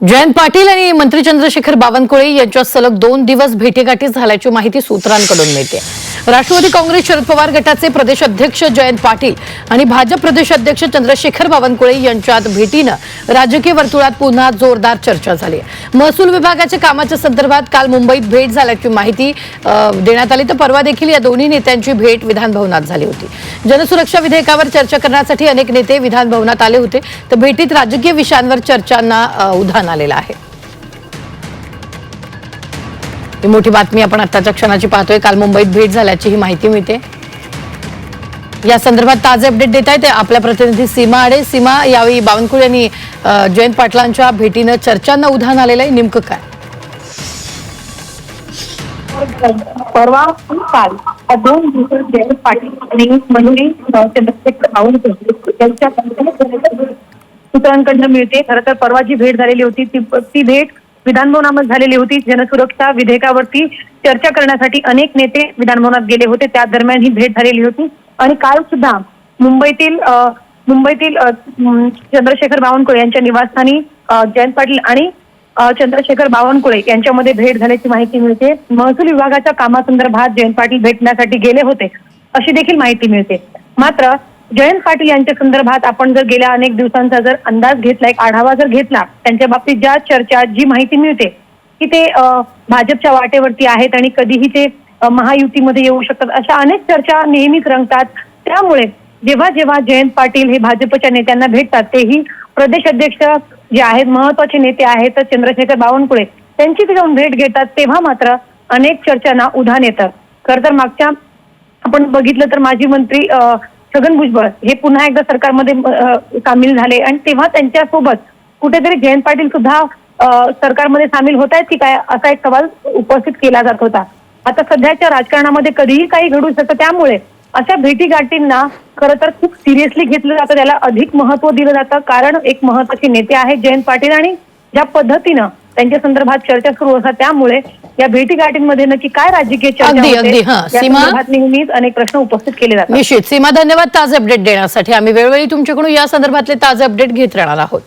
जयंत पाटील आणि मंत्री चंद्रशेखर बावनकुळे यांच्यात सलग दोन दिवस भेटीगाठी झाल्याची माहिती सूत्रांकडून मिळते. राष्ट्रवादी काँग्रेस शरद पवार गटाचे प्रदेश अध्यक्ष जयंत पाटील आणि भाजप प्रदेश अध्यक्ष चंद्रशेखर बावनकुळे यांच्यात भेटीनं राजकीय वर्तुळात पुन्हा जोरदार चर्चा झाली. महसूल विभागाच्या कामाच्या संदर्भात काल मुंबईत भेट झाल्याची माहिती देण्यात आली. तर परवा देखील या दोन्ही नेत्यांची भेट विधानभवनात झाली होती. जनसुरक्षा विधेयकावर चर्चा करण्यासाठी अनेक नेते विधानभवनात आले होते. तर भेटीत राजकीय विषयांवर चर्चांना उधाण आलेलं आहे. ही मोठी बातमी आपण आत्ताच्या क्षणाची पाहतोय. काल मुंबईत भेट झाल्याची ही माहिती मिळते. या संदर्भात ताजे अपडेट देत आहेत आपल्या प्रतिनिधी सीमा आडे. सीमा यावेळी बावनकुळे यांनी जयंत पाटलांच्या भेटीनं चर्चांना उधाण आलेलं आहे. नेमकं काय? परवा काल दोन दिवस जयंत पाटील आणि मंत्री चंद्रशेखर बावनकुळे यांच्या सूत्रांकडनं मिळते. खरं तर परवा जी भेट झालेली होती ती ती भेट विधानभवनामध्ये झालेली होती. जनसुरक्षा विधेयकावरती चर्चा करण्यासाठी अनेक नेते विधानभवनात गेले होते. त्या दरम्यान ही भेट झालेली होती. आणि काल सुद्धा मुंबईतील मुंबईतील चंद्रशेखर बावनकुळे यांच्या निवासस्थानी जयंत पाटील आणि चंद्रशेखर बावनकुळे यांच्यामध्ये भेट झाल्याची माहिती मिळते. महसूल विभागाच्या कामासंदर्भात जयंत पाटील भेटण्यासाठी गेले होते अशी देखील माहिती मिळते. मात्र जयंत पाटील यांच्या संदर्भात आपण जर गेल्या अनेक दिवसांचा जर अंदाज घेतला एक आढावा जर घेतला त्यांच्या बाबतीत ज्या चर्चा जी माहिती मिळते की ते भाजपच्या वाटेवरती आहेत आणि कधीही ते महायुतीमध्ये येऊ शकतात अशा अनेक चर्चा नेहमीच रंगतात. त्यामुळे जेव्हा जेव्हा जयंत पाटील हे भाजपच्या नेत्यांना भेटतात तेही प्रदेश अध्यक्ष जे आहेत महत्त्वाचे नेते आहेत चंद्रशेखर बावनकुळे त्यांची ते जाऊन भेट घेतात तेव्हा मात्र अनेक चर्चांना उधाण येतं. खरं तर मागच्या आपण बघितलं तर माजी मंत्री छगन भुजबळ हे पुन्हा एकदा सरकारमध्ये सामील झाले. आणि तेव्हा त्यांच्यासोबत कुठेतरी जयंत पाटील सुद्धा सरकारमध्ये सामील होत आहेत की काय असा एक सवाल उपस्थित केला जात होता. आता सध्याच्या राजकारणामध्ये कधीही काही घडू शकतं. त्यामुळे अशा भेटीगाठींना खरं तर खूप सिरियसली घेतलं जातं. त्याला अधिक महत्त्व दिलं जातं. कारण एक महत्त्वाचे नेते आहेत जयंत पाटील आणि ज्या पद्धतीनं त्यांच्या संदर्भात चर्चा सुरू असतात. त्यामुळे या भेटीगाठींमध्ये नक्की काय राजकीय चर्चा अगदी, अगदी, हां. सीमा? नेहमीच अनेक प्रश्न उपस्थित केले जातात. निश्चित. सीमा धन्यवाद ताजे अपडेट देण्यासाठी. आम्ही वेळोवेळी तुमच्याकडून या संदर्भातले ताजे अपडेट घेत राहणार आहोत.